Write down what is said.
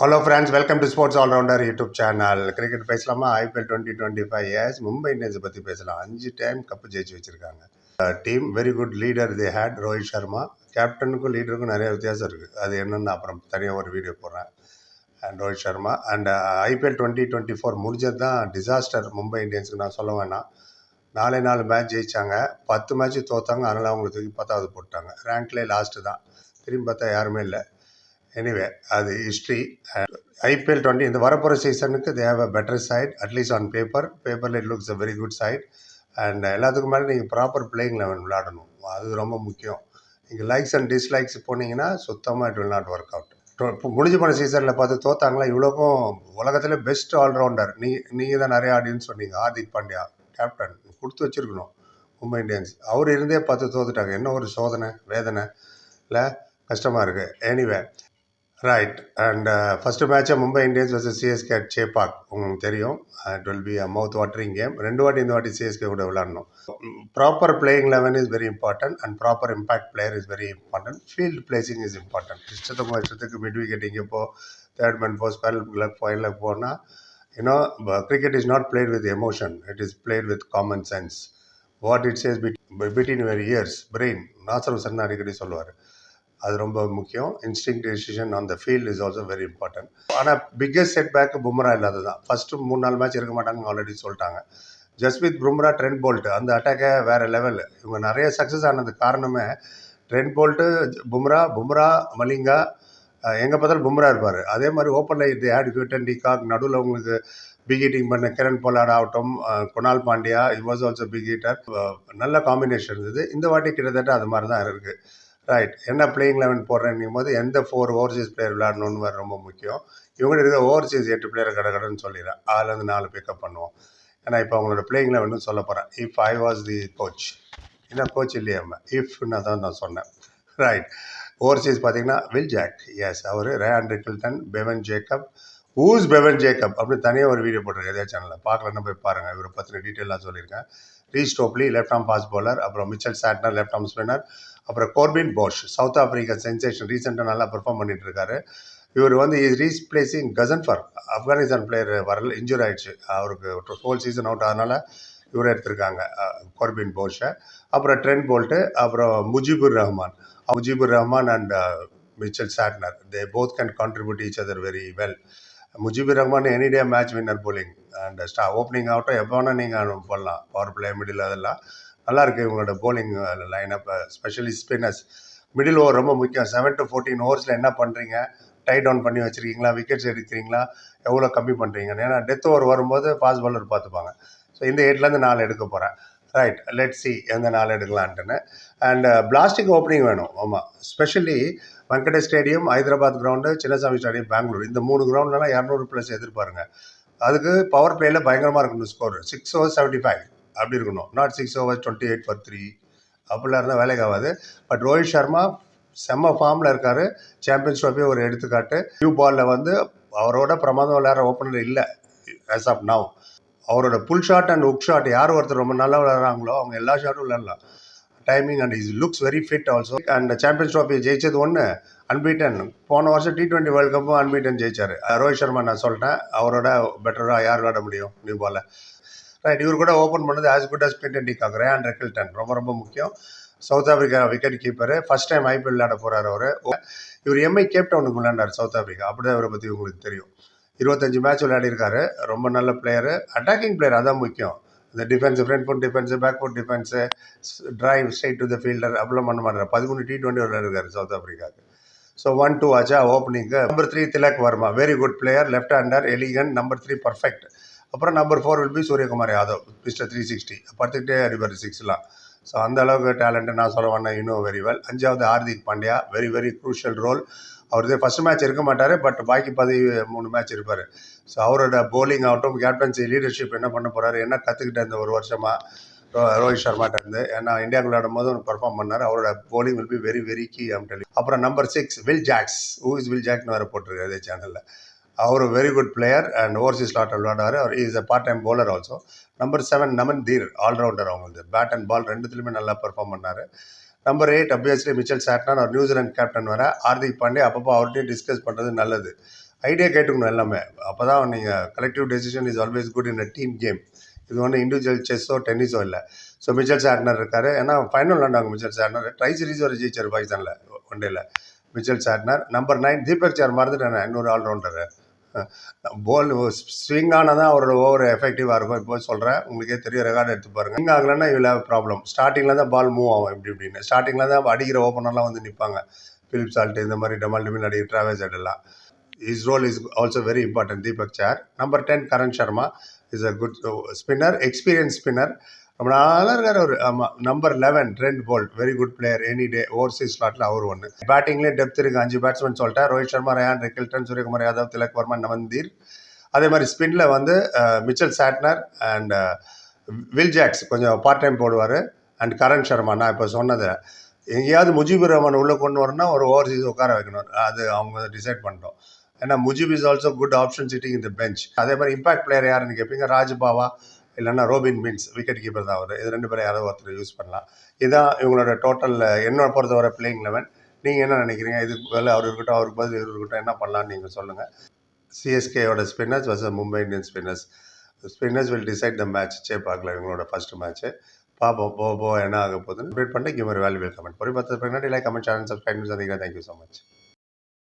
Hello friends welcome to sports allrounder YouTube channel cricket பேசலாமா? IPL twenty twenty five years Mumbai இந்தியன்ஸை பற்றி பேசலாம். அஞ்சு time cup ஜெயிச்சு வச்சுருக்காங்க. Team very good leader the head Rohit Sharma கேப்டனுக்கும் லீடருக்கும் நிறைய வித்தியாசம் இருக்குது அது என்னென்னு அப்புறம் தனியாக ஒரு வீடியோ போடுறேன். And Rohit Sharma and IPL twenty twenty four முடிஞ்சது தான் டிசாஸ்டர் மும்பை இந்தியன்ஸுக்கு நான் சொல்ல வேணாம். நாலே நாலு மேட்ச் ஜெயித்தாங்க பத்து மேட்ச் தோத்தாங்க. அதனால் அவங்களுக்கு தூக்கி பத்தாவது போட்டாங்க. ரேங்க்லேயே லாஸ்ட்டு தான். திரும்பி பார்த்தா யாருமே இல்லை. எனிவே அது ஹிஸ்ட்ரி ஐபிஎல் டுவெண்ட்டி இந்த வரப்போகிற சீசனுக்கு they have a better side at least on paper பேப்பரில் it looks a very good side and எல்லாத்துக்கும் மேலே நீங்கள் ப்ராப்பர் பிளேயிங் லெவன் விளையாடணும். அது ரொம்ப முக்கியம். நீங்கள் லைக்ஸ் அண்ட் டிஸ்லைக்ஸ் போனீங்கன்னா சுத்தமாக it will not work out இப்போ முடிஞ்சு போன சீசனில் பார்த்து தோத்தாங்களா? இவ்வளோக்கும் உலகத்தில் பெஸ்ட் ஆல்ரவுண்டர் நீ நீங்கள் தான் நிறைய ஆடியன்ஸ் சொன்னீங்க. ஹார்திக் பாண்டியா கேப்டன் கொடுத்து வச்சுருக்கணும். மும்பை இந்தியன்ஸ். அவர் இருந்தே பார்த்து தோத்துட்டாங்க. என்ன ஒரு சோதனை வேதனை. இல்லை கஷ்டமாக இருக்குது எனிவே ரைட் அண்ட் ஃபஸ்ட்டு மேட்சை Mumbai Indians versus CSK at Chepauk உங்களுக்கு தெரியும். It will be a mouth watering game ரெண்டு வாட்டி இந்த வாட்டி சிஎஸ்கே கூட விளாடணும் proper playing eleven is very important and proper impact player is very important field placing is important இஷ்டத்துக்கு இஷ்டத்துக்கு mid wicket இங்கே போ தேர்ட் மேன் போ ஸ்பெல் லக் ஃபைனில் போனால் you know cricket is not played with emotion it is played with common sense what it says between your ears brain Nasser chana அடிக்கடி சொல்லுவார். அது ரொம்ப முக்கியம். Instinct decision on the field is also very important ஆனால் biggest setback Bumrah இல்லாத தான் first மூணு நாலு மேட்ச் இருக்க மாட்டாங்க ஆல்ரெடி சொல்லிட்டாங்க. ஜஸ்மித் பும்ரா ட்ரெண்ட் போல்ட் அந்த அட்டாக்கே வேறு லெவலு இவங்க நிறைய சக்ஸஸ் ஆனது காரணமே ட்ரெண்ட் போல்ட்டு பும்ரா பும்ரா மலிங்கா எங்கே பார்த்தாலும் பும்ரா இருப்பார். அதே மாதிரி ஓப்பனில் இது ஆட் கியூட்டன் டிகாக் நடுவில் உங்களுக்கு பிக் ஹீட்டிங் பண்ண கிரண் பொலாட் ஆகட்டும் Krunal Pandya it was also big hitter நல்ல காம்பினேஷன் இருந்தது. இந்த வாட்டி கிட்டத்தட்ட அது மாதிரி தான் இருக்குது ரைட் என்ன பிளேயிங் லெவன் போடுறேன்னும் போது எந்த ஃபோர் ஓவர்சீஸ் பிளேயர் விளையாடணும்னு ரொம்ப முக்கியம். இவங்க இருக்க ஓவர்சீஸ் எட்டு பிளேயர் கடை கடைன்னு சொல்லிடுறேன். அதுலேருந்து நாலு பிக்கப் பண்ணுவோம். ஏன்னா இப்போ அவங்களோட பிளேயிங் லெவன் சொல்ல போகிறேன் if I was the coach என்ன கோச் இல்லையா இஃப்னு தான் நான் சொன்னேன். ரைட் ஓவர்சீஸ் பார்த்தீங்கன்னா Will Jacks our Ryan Rickelton Bevon Jacobs Bevon Jacob அப்படின்னு தனியாக ஒரு வீடியோ போட்டிருக்கேன் இதே சேனலில் பார்க்கலன்னா போய் பாருங்கள் இவரை பற்றின டீட்டெயிலாக சொல்லியிருக்கேன். Reece Topley left arm pace bowler அப்புறம் Mitchell Santner left arm spinner அப்புறம் Corbin Bosch South African sensation ரீசெண்டாக நல்லா பெர்ஃபார்ம் பண்ணிட்டு இருக்காரு இவர் வந்து இஸ் கசன் கசன்ஃபர் ஆப்கானிஸ்தான் பிளேயர் வரல இன்ஜூர் ஆயிடுச்சு. அவருக்கு ஹோல் சீசன் அவுட் அதனால் இவரை எடுத்திருக்காங்க கோர்பின் போஷை. அப்புறம் ட்ரெண்ட் போல்ட்டு அப்புறம் Mujibur Rahman. Mujibur Rahman and Mitchell Santner they both can contribute each other very well Mujibur Rahman any day match winner bowling and ஸ்டா opening ஆகட்டும் எப்போ வேணால் நீங்கள் போடலாம். பவர் பிளே மிடில் அதெல்லாம். நல்லா இருக்குது இவங்களோட bowling lineup specially spinners middle over ரொம்ப முக்கியம். செவன் டு ஃபோர்டீன் ஓவர்ஸில் என்ன பண்ணுறீங்க டை டவுன் பண்ணி வச்சுருக்கீங்களா? விக்கெட்ஸ் எடுக்கிறீங்களா? எவ்வளோ கம்மி பண்ணுறீங்க ஏன்னா டெத் ஓவர் வரும்போது ஃபாஸ்ட் பாலர் பார்த்துப்பாங்க ஸோ இந்த எட்லேருந்து நாலு எடுக்க போகிறேன் ரைட் லெட் சி எந்த நாள் எடுக்கலான்ட்டுன்னு அண்ட் பிளாஸ்டிக் ஓப்பனிங் வேணும். ஆமாம் specially Wankhede stadium Hyderabad ground Chinnaswamy stadium Bengaluru. இந்த மூணு கிரவுண்ட்லாம் இரநூறு ப்ளஸ் எதிர்பாருங்க. அதுக்கு பவர் பிளேயில் பயங்கரமாக இருக்கணும் score six over seventy five அப்படி இருக்கணும். Not six over twenty eight for three அப்படிலாம் இருந்தால் வேலைக்கு ஆகாது. பட் ரோஹித் சர்மா செம்ம ஃபார்மில் இருக்கார். சாம்பியன்ஸ் ட்ராஃபி ஒரு எடுத்துக்காட்டு. நியூ பாலில் வந்து அவரோட பிரமாதம் விளையாடுற ஓப்பனர் இல்லை. ஆஸ் ஆஃப் நவ் அவரோட pull shot and hook shot யார் ஒருத்தர் ரொம்ப நல்லா விளையாடுறாங்களோ அவங்க எல்லா ஷாட்டும் விளையாடலாம். Timing and is looks very fit also and Champions Trophy ஜெயிச்சது ஒன்று அன்பீட்டன் போன வருஷம் டி டுவெண்ட்டி வேர்ல்டு கப்பும் அன்பீட்டன் ஜெயிச்சார். ரோஹித் சர்மா நான் சொல்லிட்டேன் அவரோட பெட்டராக யார் விளையாட முடியும்? நியூ பாலில் ரைட் இவர் கூட ஓப்பன் பண்ணது ஆஸ் குட் அஸ் பிட்டன் டிகாக் அண்ட் ரெக்கில்டன் ரொம்ப ரொம்ப முக்கியம். South Africa wicket keeper first time IPL விளையாட போகிறார் அவர். இவர் எம்ஐ கேப் டவுனுக்கு விளையாண்டார் சவுத் ஆஃப்ரிக்கா அப்படி தான் இவரை பற்றி உங்களுக்கு தெரியும். இருபத்தஞ்சு மேட்ச் விளையாடிருக்காரு. ரொம்ப நல்ல பிளேயரு அட்டாக்கிங் பிளேயர் அதான் முக்கியம். இந்த defence front foot defence back foot defence drive straight to the fielder அப்படிலாம் பண்ண மாட்டார். பதிமூணு டி டுவெண்ட்டி விளையாடுறாரு சவுத் ஆப்பிரிக்காவுக்கு ஸோ ஒன் டூ ஆச்சா opening number three Tilak Varma very good player left hander elegant number three perfect அப்புறம் number four will be Suryakumar Yadav mister three sixty படுத்துக்கிட்டே அடிப்பார் சிக்ஸ்லாம் ஸோ அந்த அளவுக்கு டேலண்ட்டு நான் சொல்ல வரேன் இன்னும் வெரி வெல் அஞ்சாவது Hardik Pandya very very crucial role அவரது ஃபஸ்ட் மேட்ச் இருக்க மாட்டார் பட் பாக்கி பதவி மூணு மேட்ச் இருப்பார். ஸோ அவரோட போலிங் ஆகட்டும் கேப்டன்சி லீடர்ஷிப் என்ன பண்ண போகிறாரு என்ன கற்றுக்கிட்டேன் இந்த ஒரு வருஷமாக ரோஹித் சர்மாட்ட இருந்து ஏன்னா இந்தியா விளையாடும் போது பர்ஃபார்ம் பண்ணார் அவரோட bowling will be very very key um Delhi அப்புறம் number six Will Jacks who is Will ஜாக்னு வேறு போட்டிருக்காரு அதே சேனலில் அவர் very good player and overseas slot விளையாடுவார். அவர் is a part time bowler also number seven Naman Dhir allrounder அவங்களுக்கு bad and ball ரெண்டுத்துலையுமே நல்லா perform பண்ணார். Number eight obviously Mitchell Santner அவர் New Zealand captain வர. ஹார்திக் பாண்டே அப்பப்போ அவர்கிட்டையும் டிஸ்கஸ் பண்ணுறது நல்லது. ஐடியா கேட்டுக்கணும் எல்லாமே. அப்போ தான் நீங்கள் collective decision is always good in a team game இது ஒன்று இண்டிவிஜுவல் செஸ்ஸோ டென்னிஸோ இல்லை. ஸோ மிச்சல் சாட்னர் இருக்கார். ஏன்னா ஃபைனல் விளாண்டாங்க மிச்சல் சாட்னர் ட்ரை சீரிஸ் வரை ஜெயிச்சார் பாகிஸ்தானில் ஒன் டேல Mitchell Santner number nine Deepak Chahar மறந்துட்டேன் இன்னொரு ஆல்ரவுண்டரு பால் ஸ்விங் ஆனால் தான் அவரோட ஓவர் எஃபெக்டிவாக இருக்கும். இப்போ சொல்கிறேன் உங்களுக்கே தெரியும் ரெக்கார்டு எடுத்து பாருங்க. ஸ்விங் ஆகலைன்னா இவ்வளோ ப்ராப்ளம் ஸ்டார்டிங்கில் தான் பால் மூவ் ஆகும் இப்படி இப்படின்னு. ஸ்டார்டிங்கில் தான் அடிக்கிற ஓப்பனர்லாம் வந்து நிற்பாங்க பிலிப் சால்ட் இந்த மாதிரி டெமால் டிமில் அடிக்கிற ட்ராவல்ஸ் எல்லாம். Is role is also very important Deepak sir number ten Karan Sharma is a good spinner experience spinner ரொம்ப நல்லா இருக்கார் அவர். ஆமாம் number eleven Trent Boult very good player any day overseas ஸ்லாட்டில் அவர் ஒன்று பேட்டிங்லேயே டெப்த் இருக்குது அஞ்சு பேட்ஸ்மேன் சொல்லிட்டேன் ரோஹித் சர்மா ரயான் ரிக்கில்டன் சூரியகுமார் யாதவ் திலக் வர்மா நவந்தீர். அதே மாதிரி ஸ்பின்ல வந்து Mitchell Santner and Will Jacks கொஞ்சம் பார்ட் டைம் போடுவார். அண்ட் கரண் சர்மா நான் இப்போ சொன்னது எங்கேயாவது முஜிபுர் ரஹ்மான் உள்ளே கொண்டு வரணும்னா ஒரு ஓவர்சீஸ் உட்கார வைக்கணும். அது அவங்க டிசைட் பண்ணிட்டோம். ஏன்னா Mujeeb is also good option sitting இந்த பெஞ்ச் அதே மாதிரி இம்பாக்ட் பிளேயர் யாருன்னு கேட்பீங்க ராஜ்பாவா இல்லைன்னா ரோபின் மீன்ஸ் விக்கெட் கீப்பர் தான் அவர். இது ரெண்டு பேரும் யாராவது ஒருத்தர் யூஸ் பண்ணலாம். இதுதான் இவங்களோட டோட்டலில் என்னோட பொறுத்தவரை பிளேயிங் லெவன் நீங்கள் என்ன நினைக்கிறீங்க? இதுக்கு வேலை அவர் இருக்கட்டும் அவருக்கு பதில் இவர் இருக்கட்டும் என்ன பண்ணலாம்னு நீங்கள் சொல்லுங்கள் சிஎஸ்கேயோட spinners versus Mumbai Indian spinners spinners will decide the match சே பார்க்கல இவங்களோட ஃபர்ஸ்ட் மேட்ச்சு பார்ப்போம் போ போ என்ன ஆக போகுதுன்னு. வெயிட் பண்ணிட்டு கிவ் ஒரு வேல்யூபிள் கமெண்ட் பொறி பத்து பின்னாடி லைக் கமெண்ட் சேனல் சப்ஸ்கிரைப் சந்திக்கிறேன் தேங்க்யூ ஸோ மச்